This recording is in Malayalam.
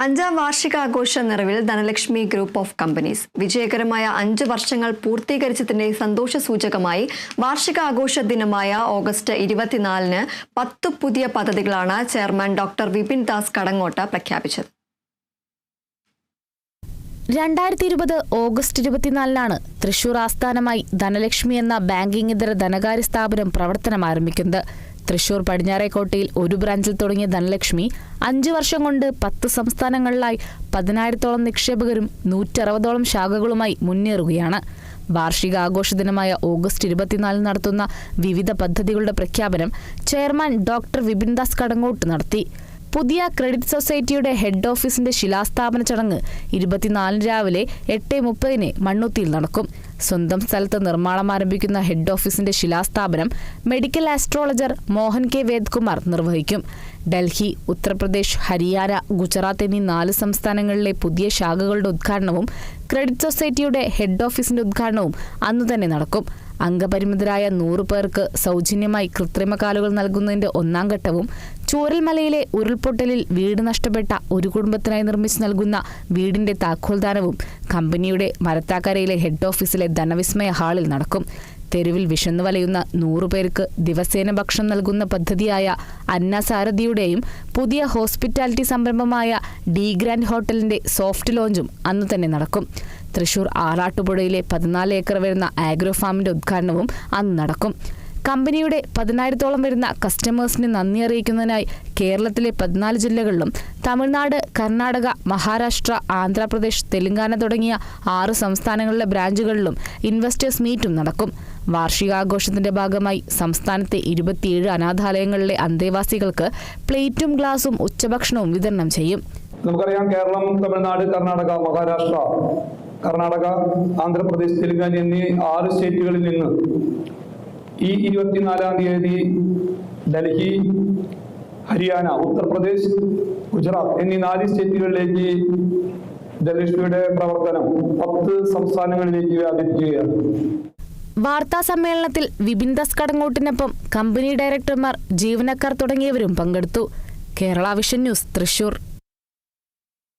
അഞ്ചാം വാർഷികാഘോഷ നിറവിൽ ധനലക്ഷ്മി ഗ്രൂപ്പ് ഓഫ് കമ്പനീസ് വിജയകരമായ അഞ്ച് വർഷങ്ങൾ പൂർത്തീകരിച്ചതിന്റെ സന്തോഷ സൂചകമായി വാർഷികാഘോഷ ദിനമായ ഓഗസ്റ്റ് ഇരുപത്തിനാലിന് പത്ത് പുതിയ പദ്ധതികളാണ് ചെയർമാൻ ഡോക്ടർ വിപിൻ ദാസ് കടങ്ങോട്ട് പ്രഖ്യാപിച്ചത്. രണ്ടായിരത്തി ഇരുപത് ഓഗസ്റ്റ് ഇരുപത്തിനാലിനാണ് തൃശൂർ ആസ്ഥാനമായി ധനലക്ഷ്മി എന്ന ബാങ്കിംഗ് ഇതര ധനകാര്യ സ്ഥാപനം പ്രവർത്തനം ആരംഭിക്കുന്നത് തൃശൂർ പടിഞ്ഞാറേക്കോട്ടയിൽ ഒരു ബ്രാഞ്ചിൽ തുടങ്ങിയ ധനലക്ഷ്മി അഞ്ചു വർഷം കൊണ്ട് പത്ത് സംസ്ഥാനങ്ങളിലായി പതിനായിരത്തോളം നിക്ഷേപകരും നൂറ്ററുപതോളം ശാഖകളുമായി മുന്നേറുകയാണ്. വാർഷിക ആഘോഷ ദിനമായ ഓഗസ്റ്റ് ഇരുപത്തിനാലിന് നടത്തുന്ന വിവിധ പദ്ധതികളുടെ പ്രഖ്യാപനം ചെയർമാൻ ഡോക്ടർ വിപിൻദാസ് കടങ്ങോട്ട് നടത്തി. പുതിയ ക്രെഡിറ്റ് സൊസൈറ്റിയുടെ ഹെഡ് ഓഫീസിന്റെ ശിലാസ്ഥാപന ചടങ്ങ് ഇരുപത്തിനാലിന് രാവിലെ എട്ട് മുപ്പതിന് മണ്ണുത്തിയിൽ നടക്കും. സ്വന്തം സ്ഥലത്ത് നിർമ്മാണം ആരംഭിക്കുന്ന ഹെഡ് ഓഫീസിന്റെ ശിലാസ്ഥാപനം medical astrologer Mohan K Vedkumar നിർവഹിക്കും. ഡൽഹി ഉത്തർപ്രദേശ് ഹരിയാന ഗുജറാത്ത് എന്നീ നാല് സംസ്ഥാനങ്ങളിലെ പുതിയ ശാഖകളുടെ ഉദ്ഘാടനവും ക്രെഡിറ്റ് സൊസൈറ്റിയുടെ ഹെഡ് ഓഫീസിന്റെ ഉദ്ഘാടനവും അന്നുതന്നെ നടക്കും. അംഗപരിമിതരായ നൂറു പേർക്ക് സൗജന്യമായി കൃത്രിമ കാലുകൾ നൽകുന്നതിന്റെ ഒന്നാം ഘട്ടവും ചൂരൽമലയിലെ ഉരുൾപൊട്ടലിൽ വീട് നഷ്ടപ്പെട്ട ഒരു കുടുംബത്തിനായി നിർമ്മിച്ചു നൽകുന്ന വീടിന്റെ താക്കോൽദാനവും കമ്പനിയുടെ മരത്താക്കരയിലെ ഹെഡ് ഓഫീസിലെ ധനവിസ്മയ ഹാളിൽ നടക്കും. തെരുവിൽ വിശന്നു വലയുന്ന നൂറുപേർക്ക് ദിവസേന ഭക്ഷണം നൽകുന്ന പദ്ധതിയായ അന്നസാരഥിയുടെയും പുതിയ ഹോസ്പിറ്റാലിറ്റി സംരംഭമായ ഡി ഗ്രാൻഡ് ഹോട്ടലിന്റെ സോഫ്റ്റ് ലോഞ്ചും അന്ന് തന്നെ നടക്കും. തൃശൂർ ആറാട്ടുപുഴയിലെ പതിനാല് ഏക്കർ വരുന്ന ആഗ്രോ ഫാമിന്റെ ഉദ്ഘാടനവും അന്ന് നടക്കും. കമ്പനിയുടെ പതിനായിരത്തോളം വരുന്ന കസ്റ്റമേഴ്സിന് നന്ദി അറിയിക്കുന്നതിനായി കേരളത്തിലെ പതിനാല് ജില്ലകളിലും തമിഴ്നാട് കർണാടക മഹാരാഷ്ട്ര ആന്ധ്രാപ്രദേശ് തെലങ്കാന തുടങ്ങിയ ആറ് സംസ്ഥാനങ്ങളിലെ ബ്രാഞ്ചുകളിലും ഇൻവെസ്റ്റേഴ്സ് മീറ്റും നടക്കും. വാർഷികാഘോഷത്തിന്റെ ഭാഗമായി സംസ്ഥാനത്തെ ഇരുപത്തിയേഴ് അനാഥാലയങ്ങളിലെ അന്തേവാസികൾക്ക് പ്ലേറ്റും ഗ്ലാസും ഉച്ചഭക്ഷണവും വിതരണം ചെയ്യും. നമുക്കറിയാം കേരളം തമിഴ്നാട് കർണാടക മഹാരാഷ്ട്ര കർണാടക ആന്ധ്രാപ്രദേശ് തെലുങ്കാന എന്നീ ആറ് സ്റ്റേറ്റുകളിൽ നിന്ന് ഈ ഇരുപത്തിനാലാം തീയതി ഡൽഹി ഹരിയാന ഉത്തർപ്രദേശ് ഗുജറാത്ത് എന്നീ നാല് സ്റ്റേറ്റുകളിലേക്ക് ജലലക്ഷ്മിയുടെ പ്രവർത്തനം പത്ത് സംസ്ഥാനങ്ങളിലേക്ക് വ്യാപിക്കുകയാണ് വാർത്താ സമ്മേളനത്തിൽ വിപിൻ ദാസ് കടങ്ങോട്ടിനൊപ്പം കമ്പനി ഡയറക്ടർമാർ ജീവനക്കാർ തുടങ്ങിയവരും പങ്കെടുത്തു. Kerala vision news Thrissur.